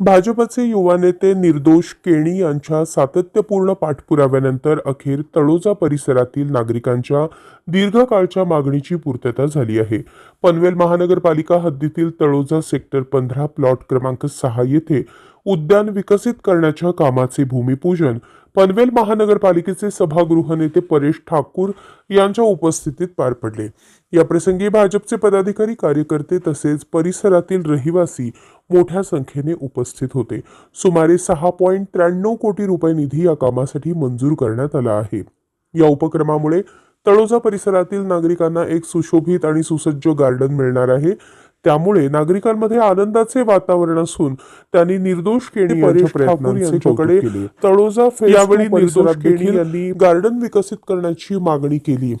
भाजपचे युवा नेते निर्दोष केणी यांच्या सातत्यपूर्ण पाठपुराव्यानंतर अखेर तळोजा परिसरातील नागरिकांच्या दीर्घकाळच्या मागणीची पूर्तता झाली आहे. पनवेल महानगरपालिका हद्दीतील तळोजा सेक्टर पंधरा प्लॉट क्रमांक सहा येथे उद्यान विकसित करण्याच्या कामाचे भूमिपूजन. पनवेल महानगरपालिकेचे सभागृह नेते परेश ठाकूर यांच्या उपस्थितीत पार पडले. या प्रसंगी भाजपचे पदाधिकारी कार्यकर्ते तसेच परिसरातील रहिवासी मोठ्या संख्येने उपस्थित होते. सुमारे सहा पॉईंट त्र्याण्णव कोटी रुपये निधी या कामासाठी मंजूर करण्यात आला आहे. या उपक्रमामुळे तळोजा परिसरातील नागरिकांना एक सुशोभित आणि सुसज्ज गार्डन मिळणार आहे. त्यामुळे नागरिकांमध्ये आनंदाचे वातावरण असून त्यांनी निर्दोष केणी यांच्या प्रयत्नांकडे तळोजा यावेळी निर्दोष केणी यांनी गार्डन विकसित करण्याची मागणी केली.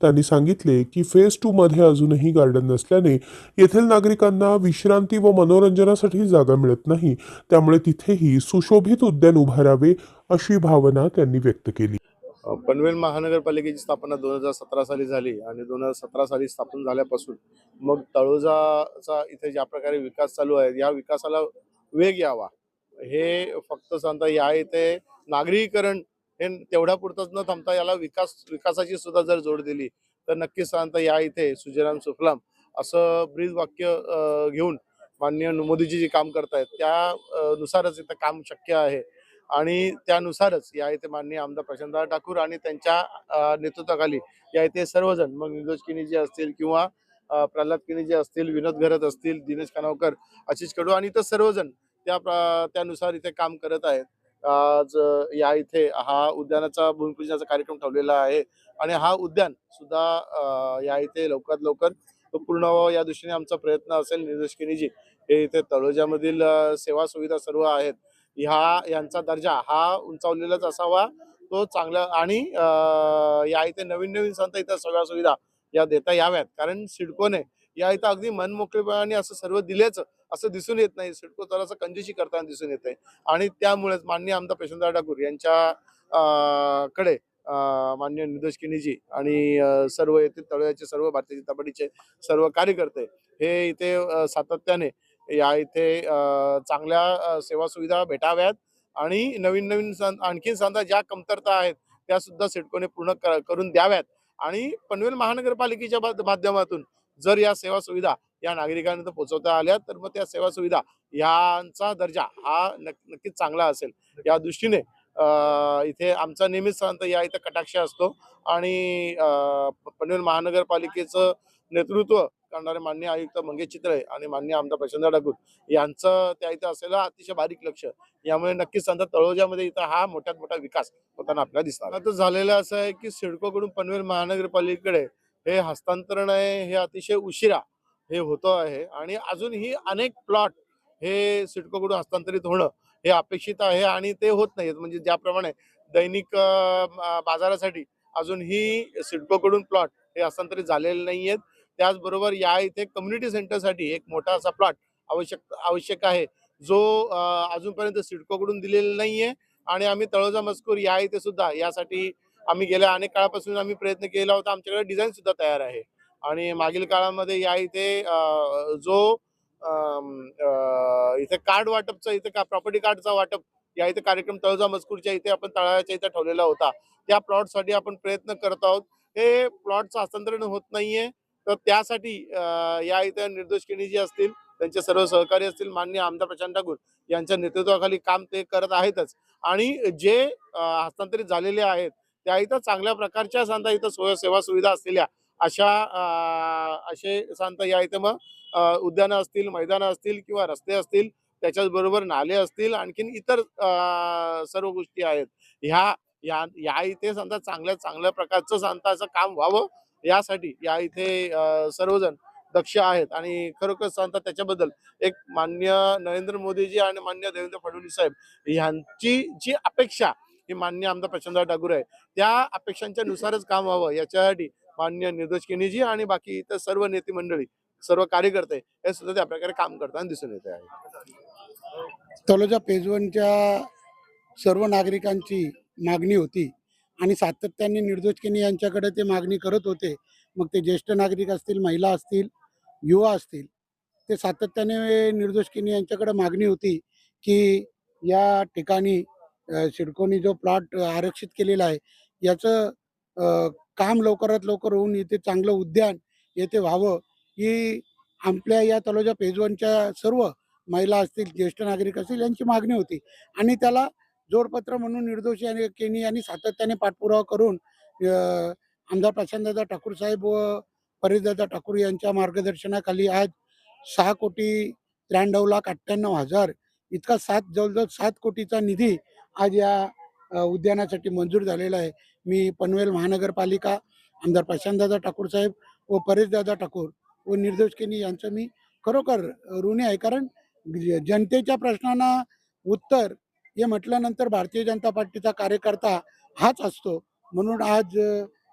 त्यांनी सांगितले की फेज टू मध्ये अजूनही गार्डन नसल्याने येथील नागरिकांना विश्रांती व मनोरंजनासाठी जागा मिळत नाही. त्यामुळे तिथेही सुशोभित उद्यान उभारावे अशी भावना त्यांनी व्यक्त केली. पनवेल महानगरपालिकेची स्थापना दोन हजार सतरा साली झाली आणि दोन हजार सतरा साली स्थापन झाल्यापासून मग तळोजाचा इथे ज्या प्रकारे विकास चालू आहे या विकासाला वेग यावा. हे फक्त सांगता या इथे नागरीकरण हे तेवढ्या पुरतच न थांबता याला विकास विकासाची सुद्धा जर जोड दिली तर नक्कीच सांगता या इथे सुजराम सुफलाम असं ब्रीद वाक्य घेऊन माननीय मोदीजी जे काम करतायत त्या नुसारच इथं काम शक्य आहे. आणि त्यानुसारच या इथे माननीय आमदार प्रशांतदादा ठाकूर आणि त्यांच्या नेतृत्वाखाली या इथे सर्वजण मग निलोज किनी जे असतील किंवा प्रल्हाद किनी जे असतील विनोद घरत असतील दिनेश कानावकर आशिष कडू आणि इतर सर्वजण त्या प्र- त्यानुसार इथे काम करत आहेत. आज या इथे हा उद्यानाचा भूमिपूजनाचा कार्यक्रम ठेवलेला आहे आणि हा उद्यान सुद्धा या इथे लवकरात लवकर पूर्ण व्हावं या दृष्टीने आमचा प्रयत्न असेल निर्देश किनीजी. हे इथे तळोजामधील सेवा सुविधा सर्व आहेत. ह्या यांचा दर्जा हा उंचावलेलाच असावा तो चांगला आणि अं, या इथे नवीन नवीन संत इथं सगळ्या सुविधा या देता याव्यात. कारण सिडकोने या इथं अगदी मनमोकळेपणाने असं सर्व दिलेच असं दिसून येत नाही. सिडको जरासं कंजेशी करताना दिसून येते आणि त्यामुळेच माननीय आमदार प्रशांतराव ठाकूर यांच्या कडे अं, माननीय निर्देश किनीजी आणि सर्व येथील तळव्याचे सर्व भारतीय जनता पार्टीचे सर्व कार्यकर्ते हे इथे सातत्याने या इथे चांगल्या सेवा सुविधा भेटाव्यात आणि नवीन नवीन सं आणखीन संधा ज्या कमतरता आहेत त्या सुद्धा सिडकोने पूर्ण क- करून द्याव्यात. आणि पनवेल महानगरपालिकेच्या माध्यमातून जर या सेवा सुविधा या नागरिकांना पोहोचवता आल्या तर मग त्या सेवा सुविधा यांचा दर्जा हा नक्कीच चांगला असेल. या दृष्टीने इथे आमचा नेहमीच सांगता या इथं कटाक्ष असतो आणि पनवेल महानगरपालिकेचं नेतृत्व करणारे मान्य आयुक्त मंगेश चित्रे आणि मान्य आमदार प्रशांत ठाकूर यांचं त्या इथं असलेलं अतिशय बारीक लक्ष यामुळे नक्कीच समजा तळोजामध्ये इथं हा मोठ्यात मोठा विकास होताना आपल्याला दिसणार आता झालेलं असं आहे की सिडकोकडून पनवेल महानगरपालिकेकडे हे हस्तांतरण आहे हे अतिशय उशिरा हे होतं आहे आणि अजूनही अनेक प्लॉट हे सिडकोकडून हस्तांतरित होणं हे अपेक्षित आहे आणि ते होत नाहीत. म्हणजे ज्याप्रमाणे दैनिक बाजारासाठी अजूनही सिडकोकडून प्लॉट हे हस्तांतरित झालेले नाही आहेत त्याचबरोबर या इथे कम्युनिटी सेंटरसाठी एक मोठा असा प्लॉट आवश्यक आवश्यक आहे. जो अजूनपर्यंत सिडकोकडून दिलेला नाहीये आणि आम्ही तळोजा मजकूर या इथे सुद्धा यासाठी आम्ही गेल्या अनेक काळापासून आम्ही प्रयत्न केला होता. आमच्याकडे डिझाईन सुद्धा तयार आहे. आणि मागील काळामध्ये या इथे जो इथे कार्ड वाटपचा इथे का प्रॉपर्टी कार्डचा वाटप या इथे कार्यक्रम तळोजा मजकूरच्या इथे आपण तळाच्या इथे ठेवलेला होता. त्या प्लॉटसाठी आपण प्रयत्न करत आहोत. हे प्लॉटचं हस्तांतरण होत नाहीये. तर त्यासाठी या इथे निर्दोष किणी जी असतील त्यांचे सर्व सहकारी असतील मान्य आमदार प्रशांत ठाकूर यांच्या नेतृत्वाखाली काम ते करत आहेतच. आणि जे हस्तांतरित झालेले आहेत त्या इथं चांगल्या प्रकारच्या सांगता इथं सोय सेवा सुविधा असलेल्या अशा असे सांगता या इथं मग उद्यानं असतील मैदानं असतील किंवा रस्ते असतील त्याच्याच बरोबर नाले असतील आणखीन इतर सर्व गोष्टी आहेत. ह्या या या इथे समजा चांगल्या चांगल्या प्रकारचं सांगता असं काम व्हावं यासाठी या इथे सर्वजण दक्ष आहेत. आणि खरोखर सांगतात त्याच्याबद्दल एक मान्य नरेंद्र मोदीजी आणि मान्य देवेंद्र फडणवीस साहेब यांची जी अपेक्षा ही मान्य आमदार प्रचंड ठाकूर आहे त्या अपेक्षांच्या नुसारच काम व्हावं याच्यासाठी मान्य निर्दोषकिनीजी आणि बाकी इतर सर्व नेते मंडळी सर्व कार्यकर्ते हे सुद्धा त्या प्रकारे काम करताना दिसून येते आहे. तलोजा पेजवनच्या सर्व नागरिकांची मागणी होती. आणि सातत्याने निर्दोषकेने यांच्याकडे ते मागणी करत होते. मग ते ज्येष्ठ नागरिक असतील महिला असतील युवा असतील ते सातत्याने निर्दोषकेने यांच्याकडे मागणी होती की या ठिकाणी शिडकोनी जो प्लॉट आरक्षित केलेला आहे याचं काम लवकरात लवकर होऊन इथे चांगलं उद्यान येथे व्हावं ही आपल्या या तलोजा पेजवानच्या सर्व महिला असतील ज्येष्ठ नागरिक असतील यांची मागणी होती. आणि त्याला जोडपत्र म्हणून निर्दोष आणि केनी यांनी सातत्याने पाठपुरावा करून आमदार प्रशांतदादा ठाकूर साहेब व परेशदादा ठाकूर यांच्या मार्गदर्शनाखाली आज सहा कोटी त्र्याण्णव लाख अठ्ठ्याण्णव हजार इतका सात जवळजवळ सात कोटीचा निधी आज या उद्यानासाठी मंजूर झालेला आहे. मी पनवेल महानगरपालिका आमदार प्रशांतदादा ठाकूर साहेब व परेशदादा ठाकूर व निर्दोष केनी यांचं मी खरोखर ऋणी आहे. कारण ज- जनतेच्या प्रश्नांना उत्तर हे म्हटल्यानंतर भारतीय जनता पार्टीचा कार्यकर्ता हाच असतो. म्हणून आज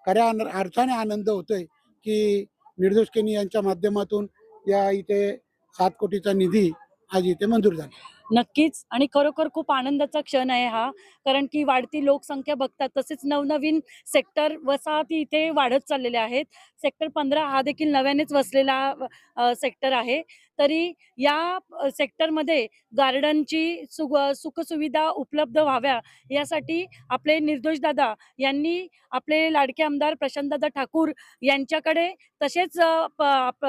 खऱ्या अर्थाने आनंद होतोय की निर्दोष केनी यांच्या माध्यमातून या इथे सात कोटीचा निधी आज इथे मंजूर झाला. नक्कीच. आणि खरोखर खूप आनंदाचा क्षण आहे हा. कारण की वाढती लोकसंख्या बघतात तसेच नवनवीन सेक्टर वसाहती इथे वाढत चाललेले आहेत. सेक्टर पंधरा हा देखील नव्यानेच वसलेला सेक्टर आहे. तरी या सेक्टरमध्ये गार्डनची सु सुखसुविधा उपलब्ध व्हाव्या यासाठी आपले निर्दोष दादा यांनी आपले लाडके आमदार प्रशांतदादा ठाकूर यांच्याकडे तसेच प- प-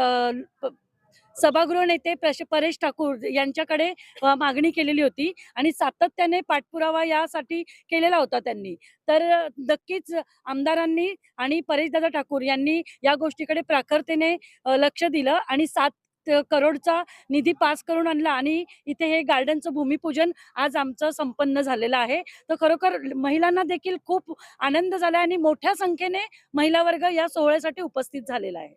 प- सभागृह नेते प्रश- परेश ठाकूर यांच्याकडे मागणी केलेली होती आणि सातत्याने पाठपुरावा यासाठी केलेला होता त्यांनी. तर नक्कीच आमदारांनी आणि परेशदादा ठाकूर यांनी या गोष्टीकडे प्राखरतेने लक्ष दिलं आणि सात करोडचा निधी पास करून आणला आणि इथे हे गार्डनचं भूमिपूजन आज आमचं संपन्न झालेलं आहे. तर खरोखर महिलांना देखील खूप आनंद झाला आणि मोठ्या संख्येने महिला वर्ग या सोहळ्यासाठी उपस्थित झालेला आहे.